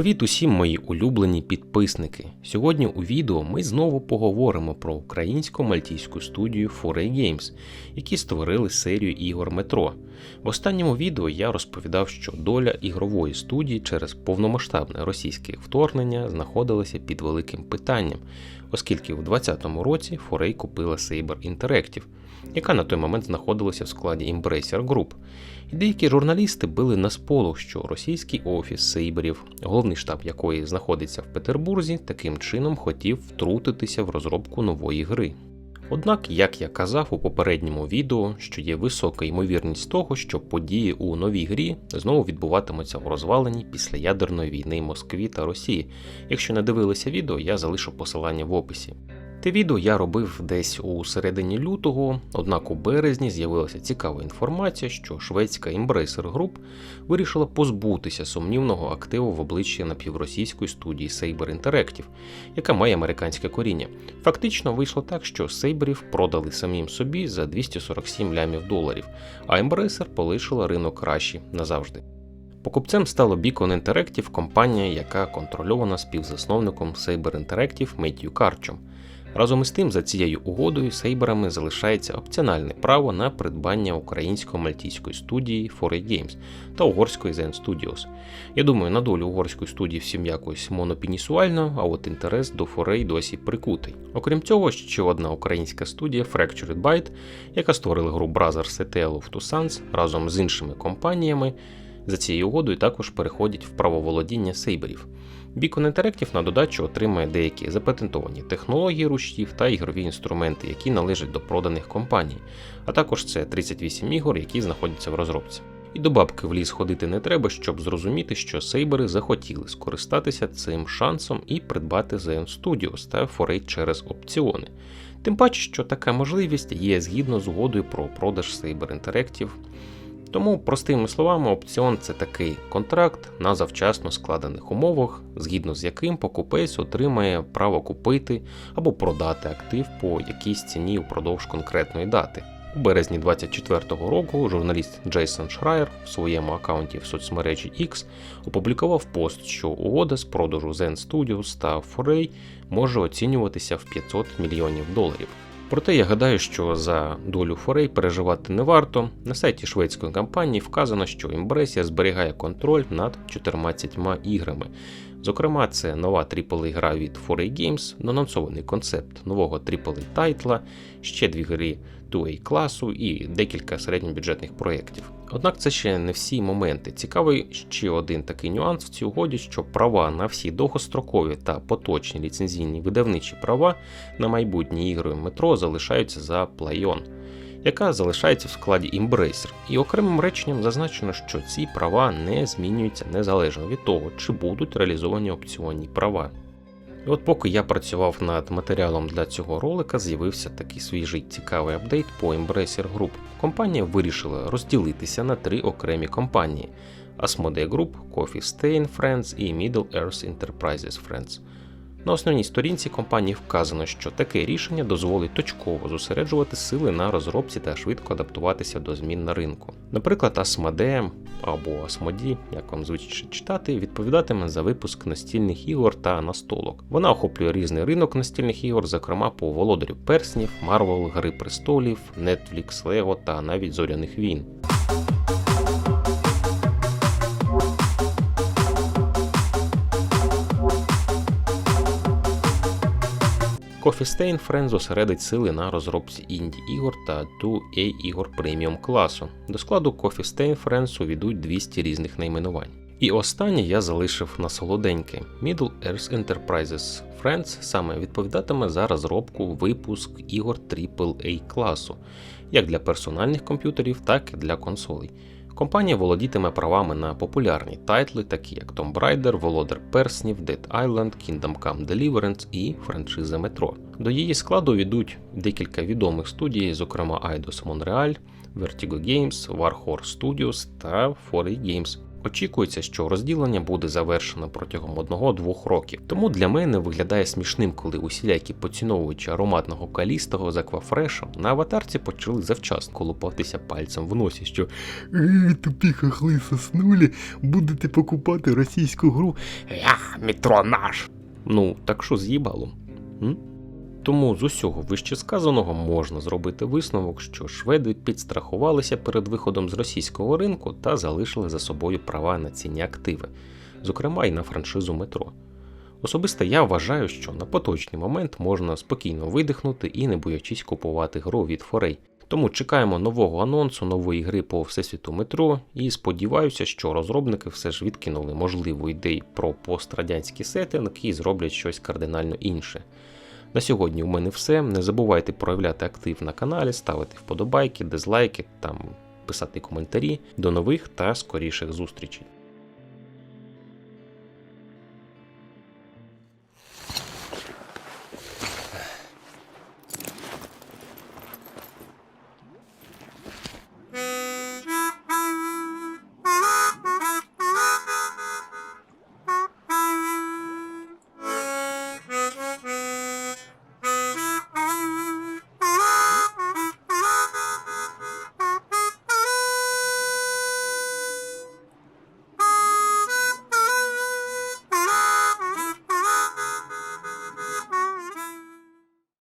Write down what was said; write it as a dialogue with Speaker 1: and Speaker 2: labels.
Speaker 1: Привіт усім мої улюблені підписники. Сьогодні у відео ми знову поговоримо про українсько-мальтійську студію 4A Games, які створили серію ігор Метро. В останньому відео я розповідав, що доля ігрової студії через повномасштабне російське вторгнення знаходилася під великим питанням, оскільки у 2020 році 4A купила Saber Interactive, яка на той момент знаходилася в складі Embracer Group. І деякі журналісти били на сполох, що російський офіс Сейберів, головний штаб якої знаходиться в Петербурзі, таким чином хотів втрутитися в розробку нової гри. Однак, як я казав у попередньому відео, що є висока ймовірність того, що події у новій грі знову відбуватимуться в розваленні після ядерної війни Москві та Росії. Якщо не дивилися відео, я залишу посилання в описі. Те відео я робив десь у середині лютого, однак у березні з'явилася цікава інформація, що шведська Embracer Group вирішила позбутися сумнівного активу в обличчі напівросійської студії Saber Interactive, яка має американське коріння. Фактично вийшло так, що Сейберів продали самим собі за 247 лямів доларів, а Embracer полишила ринок кращі назавжди. Покупцем стало Beacon Interactive, компанія, яка контрольована співзасновником Saber Interactive Меттью Карчом. Разом із тим, за цією угодою сейберами залишається опціональне право на придбання українсько-мальтійської студії 4A Games та угорської Zen Studios. Я думаю, на долю угорської студії всім якось монопінісуально, а от інтерес до 4A досі прикутий. Окрім цього, ще одна українська студія Fractured Byte, яка створила гру Brothers Tale of Two Sons разом з іншими компаніями. За цією угодою також переходять в правоволодіння сейберів. Beacon Interactive на додачу отримає деякі запатентовані технології ручів та ігрові інструменти, які належать до проданих компаній, а також це 38 ігор, які знаходяться в розробці. І до бабки в ліс ходити не треба, щоб зрозуміти, що сейбери захотіли скористатися цим шансом і придбати Zen Studios та Foray через опціони. Тим паче, що така можливість є згідно з угодою про продаж Saber Interactive тому, простими словами, опціон це такий контракт на завчасно складених умовах, згідно з яким покупець отримає право купити або продати актив по якійсь ціні упродовж конкретної дати. У березні 2024 року журналіст Джейсон Шрайер в своєму аккаунті в соцмережі X опублікував пост, що угода з продажу Zen Studios та Foray може оцінюватися в 500 мільйонів доларів. Проте я гадаю, що за долю форей переживати не варто. На сайті шведської компанії вказано, що Імбресія зберігає контроль над 14 іграми. Зокрема, це нова AAA гра від 4A Games, анонсований концепт нового AAA тайтла, ще дві гри 2A класу і декілька середньобюджетних проєктів. Однак це ще не всі моменти. Цікавий ще один такий нюанс в цій угоді, що права на всі довгострокові та поточні ліцензійні видавничі права на майбутні ігри метро залишаються за PlayOn яка залишається в складі Embracer. І окремим реченням зазначено, що ці права не змінюються незалежно від того, чи будуть реалізовані опціонні права. І от поки я працював над матеріалом для цього ролика, з'явився такий свіжий цікавий апдейт по Embracer Group. Компанія вирішила розділитися на три окремі компанії: Asmodee Group, Coffee Stain Friends і Middle Earth Enterprises Friends. На основній сторінці компанії вказано, що таке рішення дозволить точково зосереджувати сили на розробці та швидко адаптуватися до змін на ринку. Наприклад, Asmodee або Asmodee, як вам звичайно читати, відповідатиме за випуск настільних ігор та настолок. Вона охоплює різний ринок настільних ігор, зокрема по володарю перснів, Marvel, Гри престолів, Netflix, Lego та навіть зоряних війн. Coffee Stain Friends зосередить сили на розробці інді ігор та 2A ігор преміум класу. До складу Coffee Stain Friends увійдуть 200 різних найменувань. І останнє я залишив на солоденьке. Middle Earth Enterprises Friends саме відповідатиме за розробку випуск ігор AAA класу, як для персональних комп'ютерів, так і для консолей. Компанія володітиме правами на популярні тайтли, такі як Tomb Raider, Володар Перснів, Dead Island, Kingdom Come Deliverance і франшиза Metro. До її складу йдуть декілька відомих студій, зокрема Eidos Montreal, Vertigo Games, Warhorse Studios та 4A Games. Очікується, що розділення буде завершено протягом 1-2 років. Тому для мене виглядає смішним, коли усілякі поціновувачі ароматного калістого з аквафрешем на аватарці почали завчасно колупатися пальцем в носі, що
Speaker 2: Е, тупі хахли соснулі, будете покупати російську гру.
Speaker 1: Я метро наш. Ну, так що з їбалом? М? Тому з усього вище сказаного можна зробити висновок, що шведи підстрахувалися перед виходом з російського ринку та залишили за собою права на цінні активи, зокрема і на франшизу метро. Особисто я вважаю, що на поточний момент можна спокійно видихнути і не боячись купувати гру від форей. Тому чекаємо нового анонсу нової гри по всесвіту метро і сподіваюся, що розробники все ж відкинули можливу ідею про пострадянський сеттинг і зроблять щось кардинально інше. На сьогодні у мене все. Не забувайте проявляти актив на каналі, ставити вподобайки, дизлайки, там писати коментарі. До нових та скоріших зустрічей.